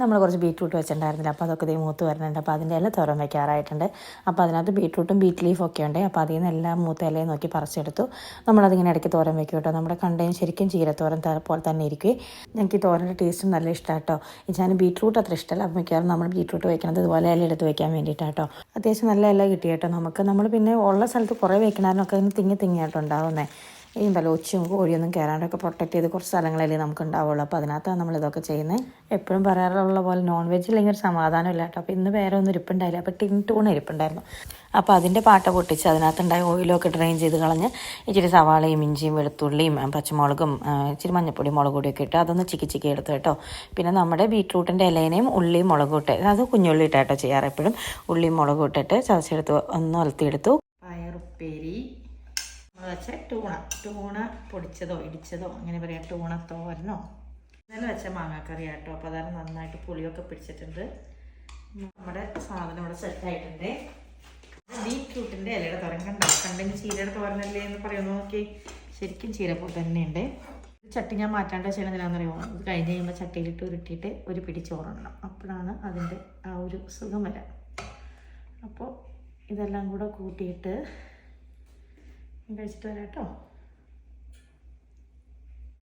നമ്മൾ കുറച്ച് ബീറ്റ്റൂട്ട് വെച്ചിട്ടുണ്ടായിരുന്നില്ല. അപ്പോൾ അതൊക്കെ ഇതേ മൂത്ത് വരുന്നുണ്ട്. അപ്പോൾ അതിന്റെ എല്ലാം തോരം വയ്ക്കാറായിട്ടുണ്ട് അപ്പോൾ അതിനകത്ത് ബീറ്റ്റൂട്ടും ബീറ്റ് ലീഫും ഒക്കെ ഉണ്ട്. അപ്പോൾ അതിൽ നിന്ന് എല്ലാം മൂത്ത ഇലയും നോക്കി പറിച്ചെടുത്തു. നമ്മളതിങ്ങനെ ഇടയ്ക്ക് തോരം വെക്കും കേട്ടോ നമ്മുടെ കണ്ടതിന് ശരിക്കും ചീരത്തോരൻ തോരം പോലെ തന്നെ ഇരിക്കും ഞങ്ങൾക്ക് ഈ തോരന്റെ ടേസ്റ്റും നല്ല ഇഷ്ടമാണ് കേട്ടോ ഞാൻ ബീറ്റ്റൂട്ട് അത്ര ഇഷ്ടമല്ല അപ്പോൾ മിക്കവാറും നമ്മൾ ബീറ്റ്റൂട്ട് വയ്ക്കുന്നത് ഇതുപോലെ ഇല എടുത്ത് വയ്ക്കാൻ വേണ്ടിയിട്ടാണ് കേട്ടോ അത്യാവശ്യം നല്ല ഇല കിട്ടി കേട്ടോ നമുക്ക് നമ്മൾ പിന്നെ ഉള്ള സ്ഥലത്ത് കുറേ വയ്ക്കണമെന്നൊക്കെ തിങ്ങി തിങ്ങിയായിട്ട് ഉണ്ടാവുന്നേ. ഈ ബലോച്ചും കോഴിയൊന്നും കയറാണ്ടൊക്കെ പ്രൊട്ടക്ട് ചെയ്ത് കുറച്ച് സ്ഥലങ്ങളല്ലേ നമുക്ക് ഉണ്ടാവുള്ളൂ അപ്പോൾ അതിനകത്താണ് നമ്മൾ ഇതൊക്കെ ചെയ്യുന്നത് എപ്പോഴും പറയാറുള്ള പോലെ നോൺ വെജ് ഇല്ലെങ്കിൽ ഒരു സമാധാനം ഇല്ല കേട്ടോ. അപ്പോൾ ഇന്ന് വേറെ ഒന്നും ഇരിപ്പുണ്ടായില്ല. അപ്പോൾ ടിൻ ടൂൺ ഇരിപ്പുണ്ടായിരുന്നു. അപ്പോൾ അതിന്റെ പാട്ട പൊട്ടിച്ച് അതിനകത്തുണ്ടായ ഓയിലൊക്കെ ഡ്രെയിൻ ചെയ്ത് കളഞ്ഞ് ഇച്ചിരി സവാളയും ഇഞ്ചിയും വെളുത്തുള്ളിയും പച്ചമുളകും ഇച്ചിരി മഞ്ഞപ്പൊടി മുളക് പൊടിയൊക്കെ ഇട്ട് അതൊന്ന് ചിക്കി ചിക്കി എടുത്തു കേട്ടോ. പിന്നെ നമ്മുടെ ബീട്രൂട്ടിന്റെ ഇലേനെയും ഉള്ളിയും മുളകും ഇട്ട് അത് കുഞ്ഞുള്ളി ഇട്ടാട്ടോ ചെയ്യാറ്. എപ്പോഴും ഉള്ളിയും മുളകും ഇട്ടിട്ട് ചതച്ചെടുത്ത് ഒന്ന് ഒലത്തിയെടുത്തു പയറുപ്പേരി. വെച്ച ടൂണ. ടൂണ പൊടിച്ചതോ ഇടിച്ചതോ അങ്ങനെ പറയാം. ടൂണ തോരനോ ഇന്നലെ വെച്ച മാങ്ങാക്കറി ആട്ടോ അപ്പോൾ അതാണ് നന്നായിട്ട് പുളിയൊക്കെ പിടിച്ചിട്ടുണ്ട്. നമ്മുടെ സാധനം ഇവിടെ സെറ്റായിട്ടുണ്ട് ബീറ്റ്റൂട്ടിന്റെ ഇലയുടെ തോരൻ കണ്ടോ? കണ്ടെങ്കിൽ ചീരയുടെ തോരനല്ലേ എന്ന് പറയുന്നു നോക്കി. ശരിക്കും ചീര പോലെ തന്നെയുണ്ട്. ചട്ടി ഞാൻ മാറ്റാണ്ട് ചെയ്യണം എന്തിനാണെന്നറിയോ ഇത് കഴിഞ്ഞ് കഴിയുമ്പോൾ ചട്ടിയിലിട്ട് ഉരുട്ടിയിട്ട് ഒരു പിടി ചോറിടണം അപ്പോഴാണ് അതിന്റെ ആ ഒരു സുഖം വരാം. അപ്പോൾ ഇതെല്ലാം കൂടെ കൂട്ടിയിട്ട് കഴിച്ചിട്ട് വരാം കേട്ടോ